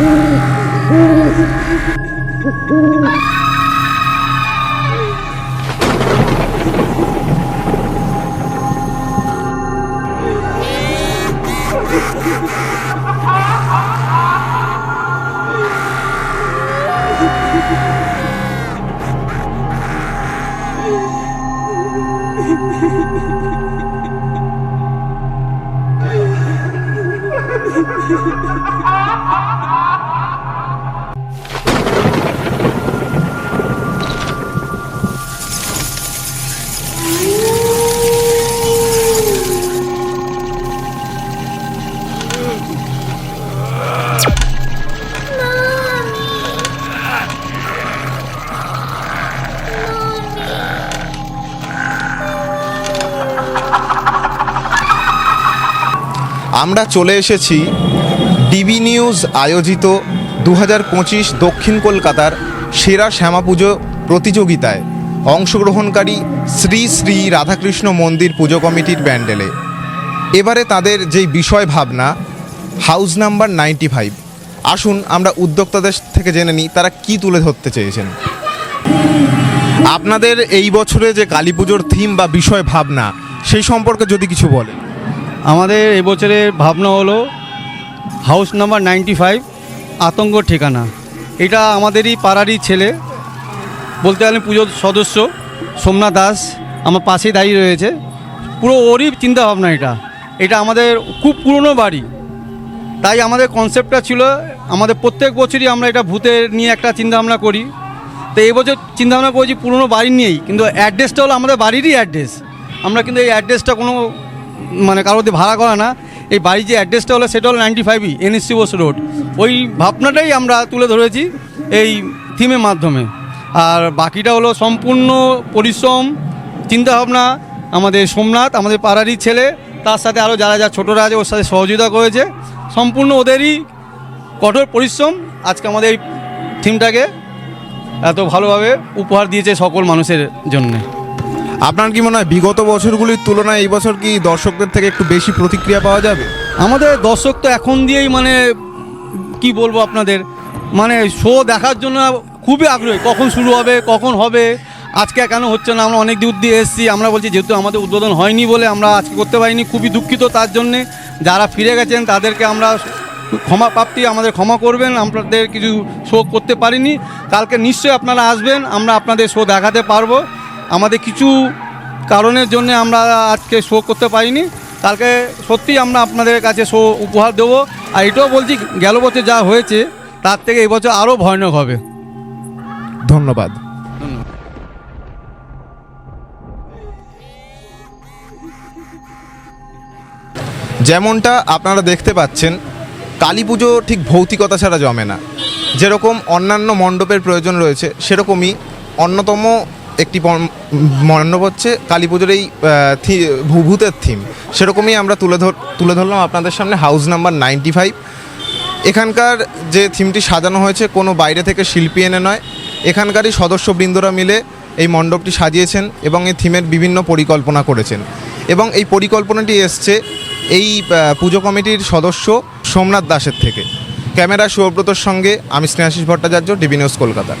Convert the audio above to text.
Ha ha ha! আমরা চলে এসেছি ডিবি নিউজ আয়োজিত দু দক্ষিণ কলকাতার সেরা শ্যামা পুজো প্রতিযোগিতায় অংশগ্রহণকারী শ্রী শ্রী রাধাকৃষ্ণ মন্দির পুজো কমিটির ব্যান্ডেলে এবারে তাদের যেই বিষয় ভাবনা, হাউস নাম্বার নাইনটি ফাইভ। আসুন আমরা উদ্যোক্তাদের থেকে জেনে নিই তারা কি তুলে ধরতে চেয়েছেন। আপনাদের এই বছরে যে কালী পুজোর থিম বা বিষয় ভাবনা, সেই সম্পর্কে যদি কিছু বলেন। আমাদের এবছরের ভাবনা হলো হাউস নাম্বার নাইনটি ফাইভ, আতঙ্ক ঠিকানা। এটা আমাদেরই পাড়ারই ছেলে। বলতে গেলে পুজোর সদস্য, সোমনাথ দাস, আমার পাশেই দাঁড়িয়ে রয়েছে। পুরো ওরই চিন্তা ভাবনা এটা। এটা আমাদের খুব পুরনো বাড়ি। তাই আমাদের কনসেপ্টটা ছিল, আমাদের প্রত্যেক বছরই আমরা এটা ভূতের নিয়ে একটা চিন্তাভাবনা করি। তো এই বছর চিন্তাভাবনা করেছি পুরনো বাড়ি নিয়েই, কিন্তু অ্যাড্রেসটা হলো আমাদের বাড়িরই অ্যাড্রেস আমরা কিন্তু এই অ্যাড্রেসটা কোনো মানে কারোর ভাড়া করা না। এই বাড়ির যে অ্যাড্রেসটা হলো, সেটা হলো নাইনটি ফাইভই এনএসসি বোস রোড ওই ভাবনাটাই আমরা তুলে ধরেছি এই থিমের মাধ্যমে। আর বাকিটা হলো সম্পূর্ণ পরিশ্রম, চিন্তাভাবনা, আমাদের সোমনাথ, আমাদের পাড়ারই ছেলে, তার সাথে আরও যারা যা ছোটরা আছে, ওর সাথে সহযোগিতা করেছে। সম্পূর্ণ ওদেরই কঠোর পরিশ্রম আজকে আমাদের এই থিমটাকে এত ভালোভাবে উপহার দিয়েছে সকল মানুষের জন্যে। আপনার কি মনে হয় বিগত বছরগুলির তুলনায় এই বছর কি দর্শকদের থেকে একটু বেশি প্রতিক্রিয়া পাওয়া যাবে? আমাদের দর্শক তো এখন দিয়েই মানে কি বলব আপনাদের মানে শো দেখার জন্য খুবই আগ্রহী। কখন শুরু হবে কখন হবে আজকে কেন হচ্ছে না আমরা অনেক দূর দিয়ে এসেছি। আমরা বলছি যেহেতু আমাদের উদ্বোধন হয়নি বলে আমরা আজকে করতে পারিনি খুবই দুঃখিত তার জন্যে। যারা ফিরে গেছেন তাদেরকে আমরা ক্ষমা প্রাপ্তি আমাদের ক্ষমা করবেন। আপনাদের কিছু শো করতে পারিনি। কালকে নিশ্চয়ই আপনারা আসবেন আমরা আপনাদের শো দেখাতে পারব। আমাদের কিছু কারণের জন্য আমরা আজকে শো করতে পারিনি। কালকে সত্যিই আমরা আপনাদের কাছে শো উপহার দেবো। আর এটাও বলছি, গেল বছর যা হয়েছে, তার থেকে এই বছর আরও ভয়ানক হবে। ধন্যবাদ। যেমনটা আপনারা দেখতে পাচ্ছেন, কালী পুজো ঠিক ভৌতিকতা ছাড়া জমে না। যেরকম অন্যান্য মণ্ডপের প্রয়োজন রয়েছে, সেরকমই অন্যতম একটি মণ্ডপ হচ্ছে কালী পুজোর এই আহ, থি- ভূ- ভূতের থিম সেরকমই আমরা তুলে ধর তুলে ধরলাম আপনাদের সামনে হাউস নাম্বার নাইনটি ফাইভ এখানকার যে থিমটি সাজানো হয়েছে কোনো বাইরে থেকে শিল্পী এনে নয়। এখানকারই সদস্যবৃন্দরা মিলে এই মণ্ডপটি সাজিয়েছেন এবং এই থিমের বিভিন্ন পরিকল্পনা করেছেন। এবং এই পরিকল্পনাটি এসছে এই পুজো কমিটির সদস্য সোমনাথ দাসের থেকে। ক্যামেরা সুব্রতর সঙ্গে আমি স্নেহাশিস ভট্টাচার্য ডিবি নিউজ কলকাতা।